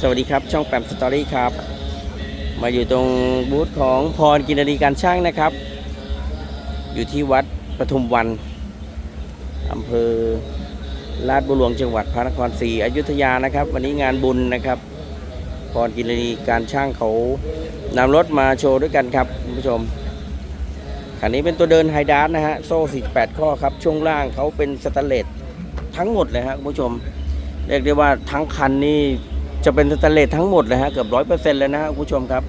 สวัสดีครับ ช่องแปมสตอรี่ครับ มาอยู่ตรงบูธของพรกินรีการช่างนะครับ อยู่ที่วัดปทุมวันอำเภอลาดบุหลวงจังหวัดพระนครศรีอยุธยานะครับ วันนี้งานบุญนะครับพรกินรีการช่างเขานำรถมาโชว์ด้วยกันครับคุณผู้ชมคันนี้เป็นตัวเดินไฮดาร์นะฮะโซ่ 48 ข้อครับ ช่วงล่างเขาเป็นสแตนเลสทั้งหมดเลยฮะคุณผู้ชม เรียกได้ว่าทั้งคันนี่ จะเป็นสแตนเลสทั้งหมดเลยฮะเกือบร้อยเปอร์เซ็นต์เลยนะฮะคุณผู้ชมครับ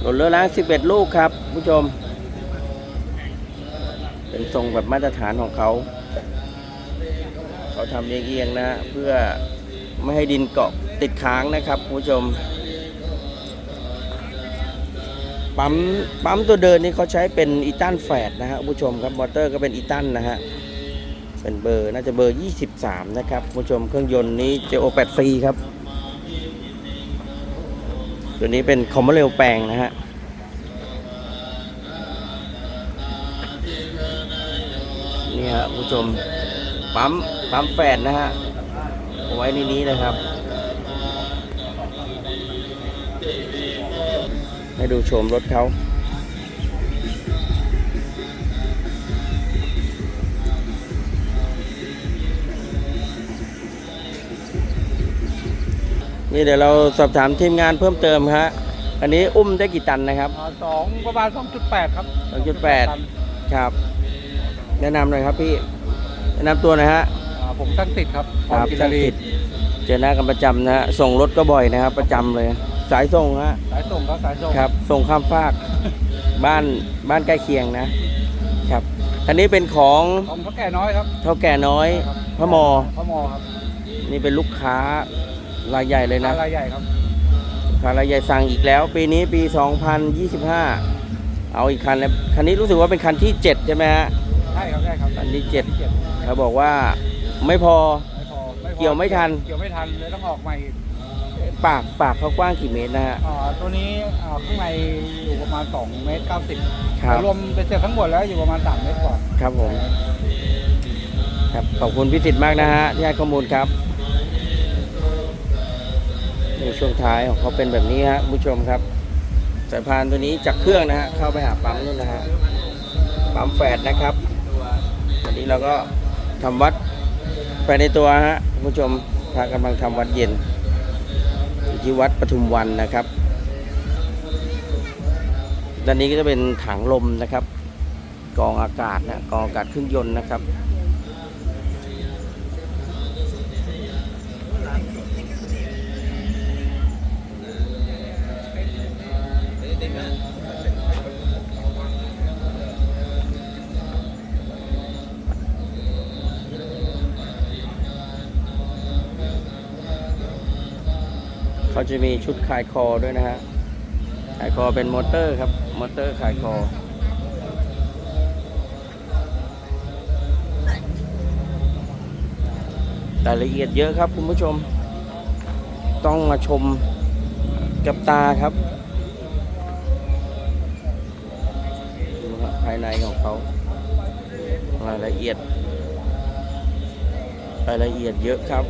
หลดเรือล้าง11ลูกครับ ผู้ชม เป็นทรงแบบมาตรฐานของเขา เขาทำเอียงๆนะฮะเพื่อไม่ให้ดินเกาะติดค้างนะครับ ผู้ชมปั๊มปั๊มตัวเดินนี่เขาใช้เป็นอีตันแฟดนะฮะผู้ชมครับมอเตอร์ก็เป็นอีตันนะฮะ เป็นเบอร์น่าจะเบอร์ 23 นะครับผู้ชมเครื่องยนต์นี้ JO8C ครับ ตัวนี้เป็นคอมเมเรลแปลงนะฮะนี่ฮะผู้ชมปั๊มปั๊มแฟดนะฮะเอาไว้ในนี้นะครับให้ดูชมรถเขา นี่เดี๋ยวเราสอบถามทีมงานเพิ่มเติมฮะอันนี้อุ้มได้กี่ตันนะครับ อ่าสองประมาณ 2.8 ครับ2.8ครับ แนะนำหน่อยครับพี่แนะนำตัวหน่อยฮะอ่าผมช่างติดครับครับกินช่างรีติดเจอหน้ากันประจำนะฮะส่งรถก็บ่อยนะครับประจำเลย สายส่งฮะสายส่งครับสายส่งครับ ส่งข้ามฟากบ้านบ้านใกล้เคียงนะครับ อันนี้เป็นของของพ่อแก่น้อยครับเท่าแก่น้อยครับพระมอ พระมอครับ นี่เป็นลูกค้า รายใหญ่เลยนะ รายใหญ่ครับลูกค้ารายใหญ่สั่งอีกแล้ว ปีนี้ปี 2025 เอาอีกคันเลยคันนี้รู้สึกว่าเป็นคันที่ 7 ใช่ไหมฮะ ใช่ครับใช่ครับอันที่เจ็ดที่เจ็ดเขาบอกว่าไม่พอ ไม่พอไม่พอเกี่ยวไม่ทัน เกี่ยวไม่ทันเลยต้องออกใหม่อีกปากปากเขากว้างกี่เมตรนะฮะ อ่าตัวนี้อ่าข้างในอยู่ประมาณ 2 เมตร 90ครับ รวมเป็นเสร็จทั้งหมดแล้วอยู่ประมาณ 3 เมตรกว่า ครับผม ครับขอบคุณพิสิทธิ์มากนะฮะที่ให้ข้อมูลครับ นี่ช่วงท้ายของเขาเป็นแบบนี้ฮะผู้ชมครับ สายพานตัวนี้จากเครื่องนะฮะเข้าไปหาปั๊มนู่นนะฮะปั๊มแฟดนะครับวันนี้เราก็ทำวัดไปในตัวฮะผู้ชมพากำลังทำวัดเย็นอยู่ที่วัดปทุมวันนะครับด้านนี้ก็จะเป็นถังลมนะครับ กองอากาศนะกองอากาศเครื่องยนต์นะครับ เขาจะมีชุดคายคอด้วยนะฮะคายคอเป็นมอเตอร์ครับ มอเตอร์คายคอรายละเอียดเยอะครับคุณผู้ชม ต้องมาชมกับตาครับดูครับภายในของเขารายละเอียดรายละเอียดเยอะครับ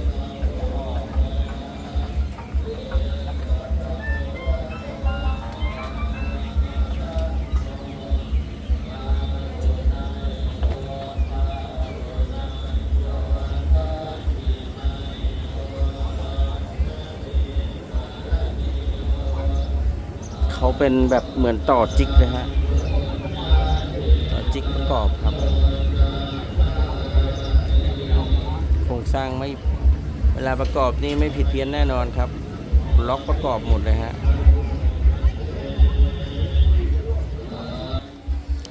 เขาเป็นแบบเหมือนต่อจิกเลยฮะ ต่อจิกประกอบครับ โครงสร้างไม่เวลาประกอบนี่ไม่ผิดเพี้ยนแน่นอนครับ ล็อกประกอบหมดเลยฮะ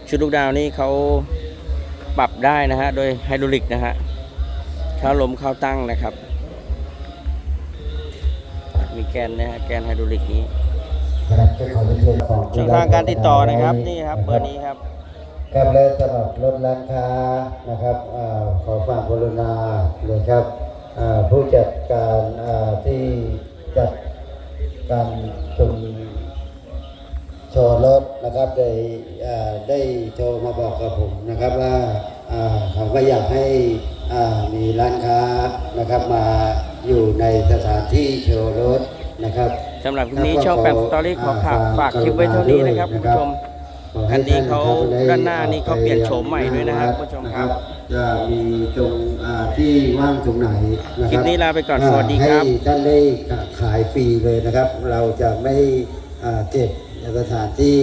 ชุดลูกดาวนี่เขาปรับได้นะฮะ โดยไฮดรอลิกนะฮะเข้าลมเข้าตั้งนะครับ มีแกนนะฮะ แกนไฮดรอลิกนี้ ชิญของช่องทางการติดต่อนะครับนี่ครับเบอร์นี้ครับครับและสำหรับลดราคานะครับอ่าขอฝากกรุณาเลยครับอ่าผู้จัดการอ่าที่จัดการชุมโชว์รถนะครับได้อ่าได้โทรมาบอกกับผมนะครับว่าอ่าเขาก็อยากให้อ่ามีร้านค้านะครับมาอยู่ในสถานที่โชว์รถนะครับ สำหรับคลิปนี้ช่องแปมสตอรี่ขอฝากฝากคลิปไว้เท่านี้นะครับคุณผู้ชมขอให้คันนี้เขาท่ด้านหน้านี่เขาเปลี่ยนโฉมใหม่ด้วยนะครับคุณผู้ชมครับจะมีตรงอ่าที่ว่างตรงไหนนะคคลิรัปบนี้ลาไปก่อนสวัสดีครับให้ท่านได้ขายฟรีเลยนะครับ เราจะไม่อ่าเก็บสถานที่